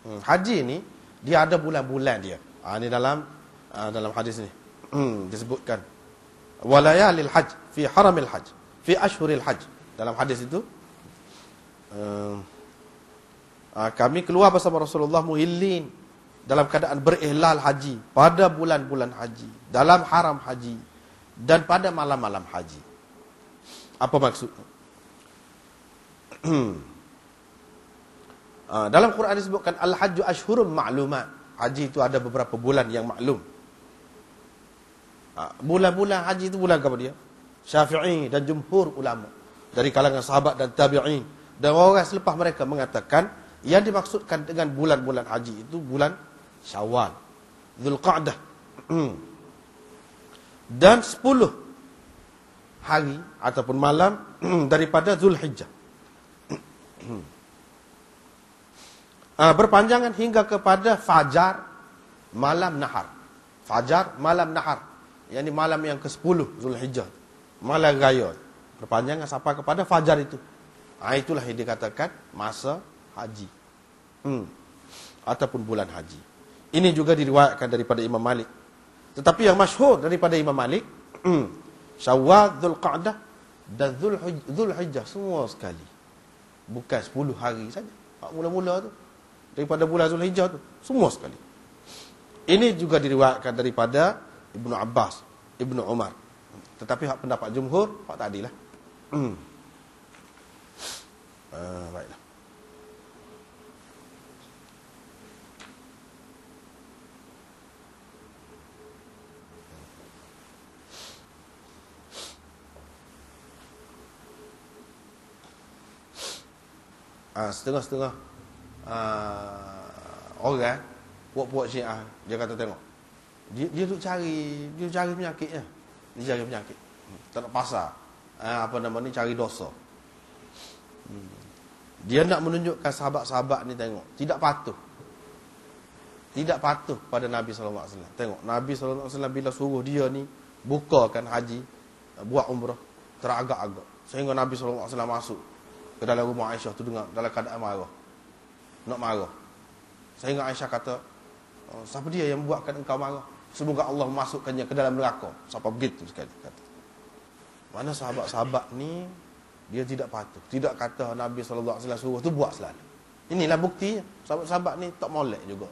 Hmm, haji ni dia ada bulan-bulan dia. Ha, ini dalam uh, dalam hadis ni. Hmm, disebutkan walayalil hajj fi haramil hajj fi ashhuril hajj. Dalam hadis itu uh, uh, kami keluar bersama Rasulullah muhillin dalam keadaan berihlal haji pada bulan-bulan haji, dalam haram haji dan pada malam-malam haji. Apa maksudnya? Ah, dalam Quran disebutkan al-hajju ashhurun ma'lumat. Haji itu ada beberapa bulan yang maklum. Ah, bulan-bulan haji itu bulan apa dia? Syafi'i dan jumhur ulama dari kalangan sahabat dan tabi'in dan orang selepas mereka mengatakan yang dimaksudkan dengan bulan-bulan haji itu bulan Syawal, Zulqa'dah. dan 10 hari ataupun malam daripada Zulhijjah. uh, berpanjangan hingga kepada fajar malam nahar. Fajar malam nahar. Yang ini malam yang ke-10 Zulhijjah. Malam raya. Berpanjangan sampai kepada fajar itu. Uh, itulah yang dikatakan masa haji. Hmm. Ataupun bulan haji. Ini juga diriwayatkan daripada Imam Malik. Tetapi yang masyhur daripada Imam Malik, hmm, Syawal, Zulqa'dah dan Zulhijjah semua sekali. Bukan 10 hari saja. Mula-mula tu daripada bulan Zulhijjah tu. Semua sekali. Ini juga diriwayatkan daripada Ibnu Abbas Ibnu Umar. Tetapi hak pendapat jumhur hak tadilah hmm. uh, baiklah. Ah, setengah-setengah uh, orang puak-puak syiah dia kata tengok. Dia dia duk cari dia cari penyakitnya dia cari penyakit. Hmm, tak nak pasal uh, apa nama ni cari dosa. Hmm. dia nak menunjukkan sahabat-sahabat ni tengok. Tidak patuh. Tidak patuh pada Nabi wasallam. Tengok Nabi wasallam bila suruh dia ni bukakan haji buat umrah teragak-agak. Sehingga Nabi wasallam masuk ke dalam rumah Aisyah tu dengar dalam keadaan marah nak marah. Sehingga Aisyah kata, oh, siapa dia yang buatkan engkau marah? Semoga Allah masukkannya ke dalam neraka. Siapa begitu sekali kata. Mana sahabat-sahabat ni dia tidak patuh. Tidak kata Nabi sallallahu alaihi wasallam suruh tu buat selalu. Inilah buktinya. Sahabat-sahabat ni tak molek juga.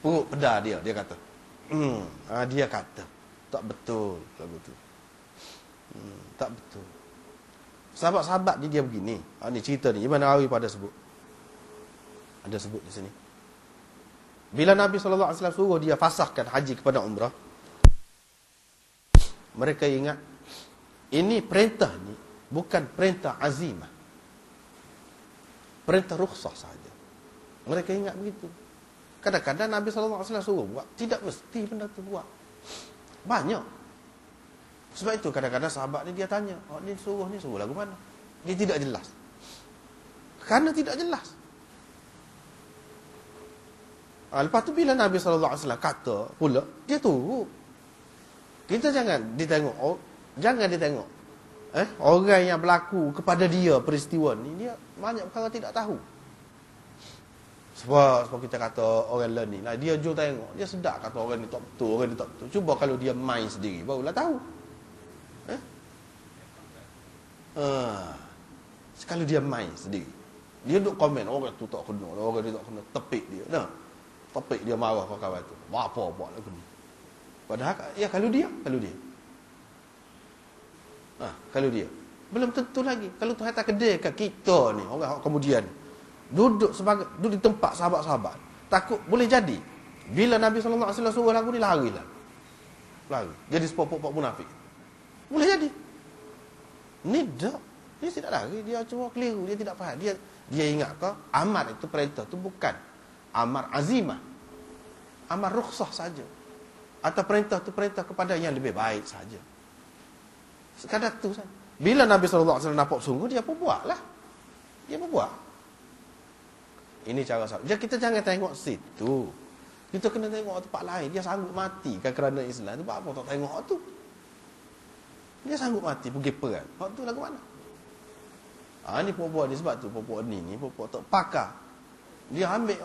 Perut pedar dia dia kata. Hmm, ha, dia kata tak betul lagu tu. Hmm, tak betul. Sahabat-sahabat ni dia begini. Ha, ni cerita ni Ibn Arawi pada sebut. Ada sebut di sini. Bila Nabi SAW suruh dia fasahkan haji kepada umrah, mereka ingat, ini perintah ni bukan perintah azimah. Perintah rukhsah saja. Mereka ingat begitu. Kadang-kadang Nabi SAW suruh buat, tidak mesti benda tu buat. Banyak. Sebab itu kadang-kadang sahabat ni dia tanya, oh, ni suruh ni suruh lagu mana? Dia tidak jelas. Karena tidak jelas. Ha, lepas tu bila Nabi SAW kata pula, dia turut. Kita jangan ditengok. Oh, jangan ditengok. Eh, orang yang berlaku kepada dia peristiwa ni, dia banyak perkara tidak tahu. Sebab, sebab kita kata orang learning lah. Dia jom tengok. Dia sedap kata orang ni tak betul, orang ni tak betul. Cuba kalau dia main sendiri, barulah tahu. Eh? Uh, kalau dia main sendiri. Dia duk komen, orang tu tak kena, orang ni tak kena, tepik dia. Nah topik dia marah kau kawan tu. Apa buat lagu ni. Padahal ya kalau dia, kalau dia. Ha, kalau dia. Belum tentu lagi. Kalau Tuhan tak kedai kat kita ni, orang kemudian duduk sebagai duduk di tempat sahabat-sahabat. Takut boleh jadi. Bila Nabi wasallam suruh lagu ni lari lah. Lari. Jadi sepopok-popok munafik. Boleh jadi. Ni dak. Dia tidak lari, dia cuma keliru, dia tidak faham. Dia dia ingat ke amat itu perintah tu bukan amar azimah. Amar rukhsah saja. Atau perintah tu perintah kepada yang lebih baik saja. Sekadar tu saja. Bila Nabi SAW nampak sungguh dia pun buatlah. Dia pun buat. Ini cara sahabat jadi kita jangan tengok situ. Kita kena tengok tempat lain. Dia sanggup mati kan kerana Islam tu. Apa tak tengok tu? Dia sanggup mati. Pergi perang. Hak tu lagu mana? Ah ha, ni puak-puak ni. Sebab tu puak-puak ni ni. Puak-puak tak pakar Dia ambil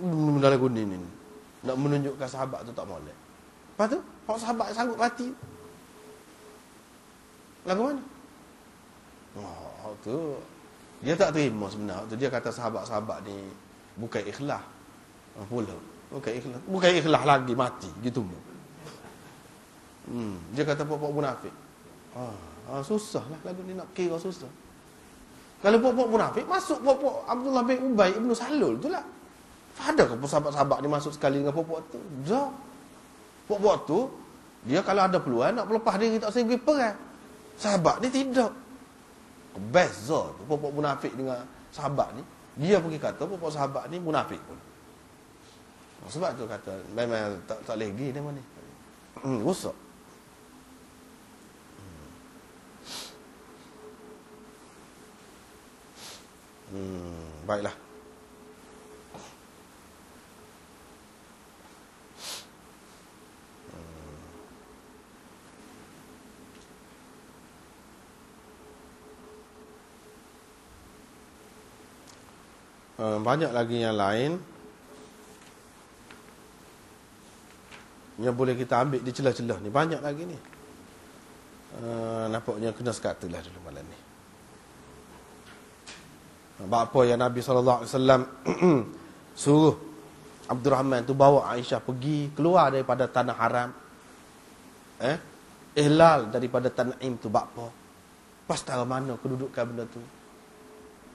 benda lagu ni. Nak menunjukkan sahabat tu tak molek. Lepas tu, kalau sahabat sanggup mati. Lagu mana? Oh, tu dia tak terima sebenarnya. Tu dia kata sahabat-sahabat ni bukan ikhlas. Ah, pula. Bukan ikhlas. Bukan ikhlas lagi mati gitu. Hmm, dia kata pokok munafik. Ah, ah susah lah lagu ni nak kira susah. Kalau pokok munafik masuk pokok Abdullah bin Ubay Ibnu Salul tu lah. Ada ke sahabat-sahabat ni masuk sekali dengan pokok tu? Dah. Pokok tu dia kalau ada peluang nak lepas diri tak sehingga perang. Sahabat ni tidak. Best tu pokok munafik dengan sahabat ni. Dia pergi kata pokok sahabat ni munafik pun. Sebab tu kata memang tak tak lagi dia mana. Hmm, rosak. Hmm, baiklah. Hmm. banyak lagi yang lain yang boleh kita ambil di celah-celah ni banyak lagi ni uh, nampaknya kena sekata lah dulu malam ni apa yang Nabi SAW suruh Abdul Rahman tu bawa Aisyah pergi keluar daripada tanah haram. Eh? Ihlal daripada tanah im tu apa? Pas tahu mana kedudukan benda tu.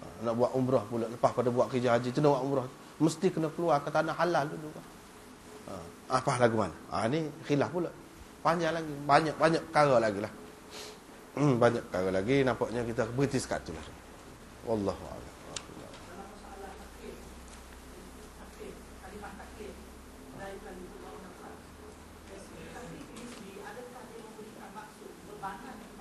Ha, nak buat umrah pula lepas pada buat kerja haji tu nak buat umrah mesti kena keluar ke tanah halal dulu. Ha, apa lagu mana? Ha, ni khilaf pula. Panjang lagi, banyak banyak perkara lagi lah. Hmm, banyak perkara lagi nampaknya kita berhenti sekat tu lah. Tapi ini ada tak yang memberikan maksud berbanding.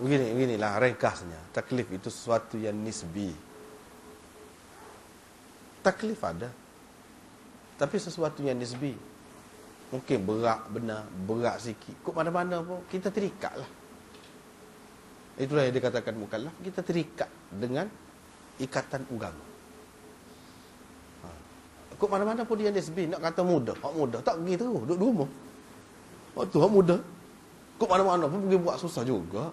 Begini, beginilah ringkasnya. Taklif itu sesuatu yang nisbi. Taklif ada. Tapi sesuatu yang nisbi. Mungkin berat benar, berat sikit. Kok mana-mana pun, kita terikat lah. Itulah yang dikatakan mukallaf. Kita terikat dengan ikatan agama. Ha. Kok mana-mana pun dia nisbi. Nak kata mudah. Hak mudah. Tak pergi terus. Duduk rumah. Waktu hak mudah. Kok mana-mana pun pergi buat susah juga.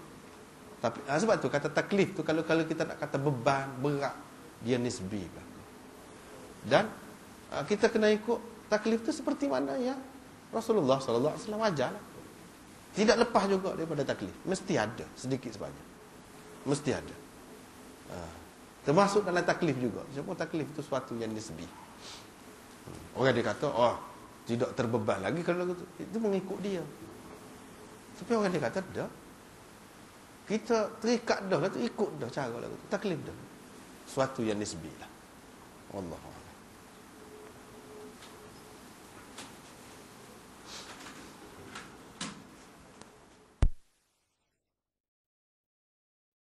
Tapi ha, sebab tu kata taklif tu kalau kalau kita nak kata beban berat dia nisbi Dan ha, kita kena ikut taklif tu seperti mana ya Rasulullah sallallahu alaihi wasallam ajar. Tidak lepas juga daripada taklif. Mesti ada sedikit sebanyak. Mesti ada. Ha, termasuk dalam taklif juga. Semua taklif itu suatu yang nisbi. Hmm. Orang dia kata, oh, tidak terbeban lagi kalau itu. Itu mengikut dia. Tapi orang dia kata, tidak kita terikat dah lah tu ikut dah cara lah tu. Taklif dah. Suatu yang nisbi lah Allah